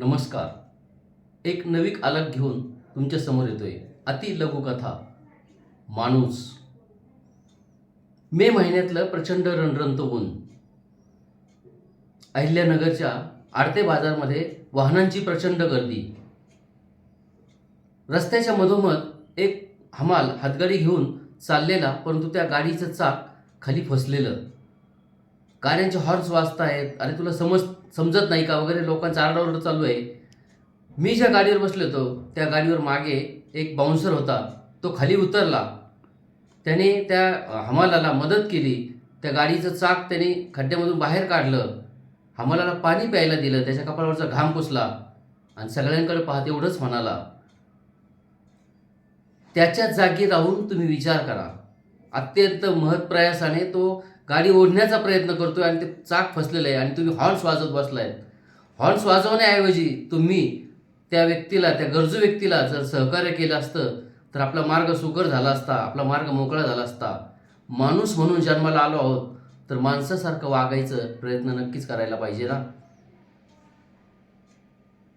नमस्कार. एक नवीक आलक घेऊन तुमच्यासमोर येतोय अति लघुकथा माणूस. मे महिन्यातलं प्रचंड रणरणत ऊन अहिल्यानगरच्या आडते बाजारमध्ये वाहनांची प्रचंड गर्दी. रस्त्याच्या मधोमध एक हमाल हातगाडी घेऊन चाललेला परंतु त्या गाडीचं चाक खाली फसलेलं. गाड्यांचे हॉर्न्स वाजत आहेत अरे तुला समज समजत नाही का? वगैरे लोकांचा आरडाओरडा चालू आहे. मी ज्या गाडीवर बसलो होतो त्या गाडीवर मागे एक बाउन्सर होता. तो खाली उतरला. त्याने त्या हमालाला मदत केली. त्या गाडीचं चाक त्याने खड्ड्यामधून बाहेर काढलं. हमालाला पाणी प्यायला दिलं. त्याच्या कपाळावरचा घाम पुसला. आणि सगळ्यांकडे पाहत एवढंच म्हणाला त्याच्या जागी राहून तुम्ही विचार करा. अत्यंत महत्प्रयासाने तो गाडी ओढण्याचा प्रयत्न करतोय आणि ते चाक फसलेलं आहे आणि तुम्ही हॉर्न्स वाजवत बसलाय. हॉर्न्स वाजवण्याऐवजी तुम्ही त्या व्यक्तीला त्या गरजू व्यक्तीला जर सहकार्य केलं असतं तर आपला मार्ग सुकर झाला असता आपला मार्ग मोकळा झाला असता. माणूस म्हणून जन्माला आलो आहोत तर माणसासारखं वागायचं प्रयत्न नक्कीच करायला पाहिजे ना?